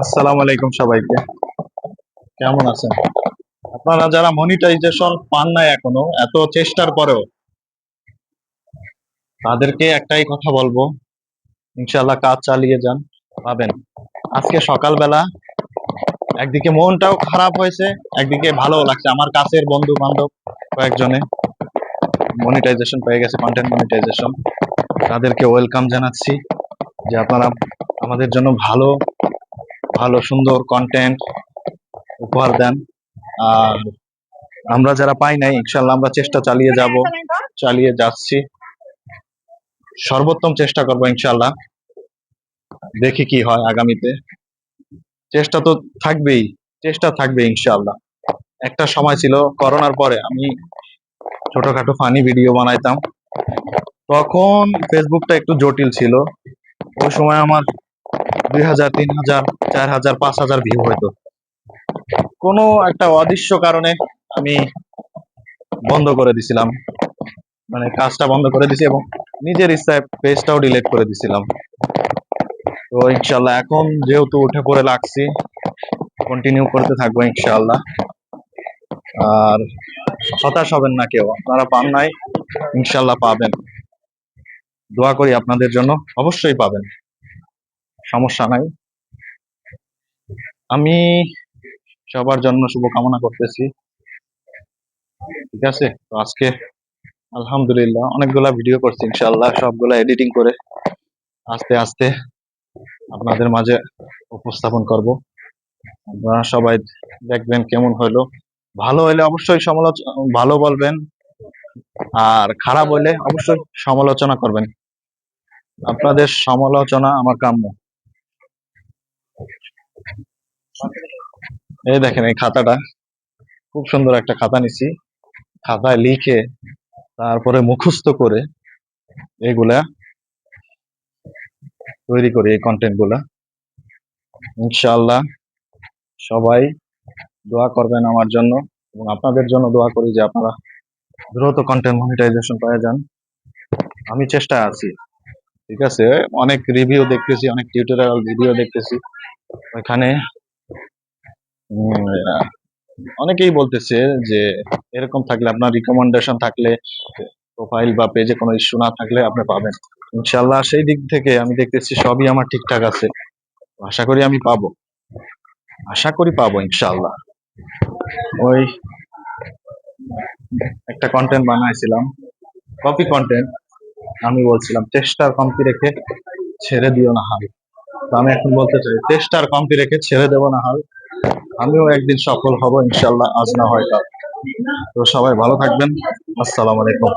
আসসালামু আলাইকুম সবাইকে। কেমন আছেন? আপনারা যারা মনিটাইজেশন পান নাই এখনও, এত চেষ্টার পরেও, তাদেরকে একটাই কথা বলব ইনশাল্লাহ কাজ চালিয়ে যান পাবেন আজকে সকালবেলা একদিকে মনটাও খারাপ হয়েছে, একদিকে ভালো লাগছে। আমার কাছের বন্ধু বান্ধব কয়েকজনে মনিটাইজেশন পেয়ে গেছে কন্টেন্ট মনিটাইজেশন তাদেরকে ওয়েলকাম জানাচ্ছি যে আপনারা আমাদের জন্য ভালো ভালো, সুন্দর কন্টেন্ট উপহার দেন। আর আমরা যারা পাই নাই ইনশাল্লাহ আমরা চেষ্টা চালিয়ে যাব, চালিয়ে যাচ্ছি। সর্বোত্তম চেষ্টা করব ইনশাল্লাহ দেখি কি হয় আগামীতে। চেষ্টা তো থাকবেই, চেষ্টা থাকবে ইনশাল্লাহ একটা সময় ছিল করোনার পরে আমি ছোটখাটো ফানি ভিডিও বানাইতাম। তখন ফেসবুকটা একটু জটিল ছিল। ওই সময় আমার দুই হাজার, তিন হাজার, চার হাজার, পাঁচ হাজার ভিউ হইতো। কোনো একটা অদৃশ্য কারণে আমি বন্ধ করে দিছিলাম। মানে কাজটা বন্ধ করে দিছি এবং নিজের ইচ্ছায় পেজটাও ডিলিট করে দিছিলাম। তো ইনশাল্লাহ এখন যেহেতু উঠে পড়ে লাগছি কন্টিনিউ করতে থাকব ইনশাল্লাহ আর হতাশ হবেন না কেউ, আপনারা পান নাই ইনশাল্লাহ পাবেন। দোয়া করি আপনাদের জন্য, অবশ্যই পাবেন। সমস্যা নাই। আমি সবার জন্য শুভকামনা করতেছি। ঠিক আছে? তো আজকে আলহামদুলিল্লাহ অনেকগুলা ভিডিও করছি ইনশাল্লাহ সবগুলা এডিটিং করে আস্তে আস্তে আপনাদের মাঝে উপস্থাপন করব। আপনারা সবাই দেখবেন কেমন হলো। ভালো হলে অবশ্যই সমালোচনা ভালো বলবেন, আর খারাপ হলে অবশ্যই সমালোচনা করবেন। আপনাদের সমালোচনা আমার কাম্য। এই দেখেন এই খাতাটা। খুব সুন্দর একটা খাতা নিছি। খাতায় লিখে তারপরে মুখস্থ করে এগুলা তৈরি করি, এই কন্টেন্টগুলা। ইনশাআল্লাহ সবাই দোয়া করবেন আমার জন্য এবং আপনাদের জন্য দোয়া করি যে আপনারা দ্রুত কন্টেন্ট মনিটাইজেশন পেয়ে যান। আমি চেষ্টায় আছি, ঠিক আছে? অনেক রিভিউ দেখতেছি, অনেক টিউটোরিয়াল ভিডিও দেখতেছি। ওইখানে অনেকেই বলতেছে যে এরকম থাকলে আপনার রিকমেন্ডেশন থাকলে প্রোফাইল বা পেজে কোনো ইস্যু না থাকলে আপনি পাবেন। ইনশাল্লাহ সেই দিক থেকে আমি দেখতেছি সবই আমার ঠিকঠাক আছে। আশা করি আমি পাবো। আশা করি পাবো ইনশাল্লাহ ওই একটা কন্টেন্ট বানাইছিলাম। কপি কন্টেন্ট আমি বলছিলাম চেষ্টার কমতি রেখে ছেড়ে দিও না হাল। তো আমি এখন বলতে চাই চেষ্টার কমতি রেখে ছেড়ে দেবো না হাল। আমিও একদিন সফল হব ইনশাল্লাহ আজ না হয় তো সবাই ভালো থাকবেন। আসসালামু আলাইকুম।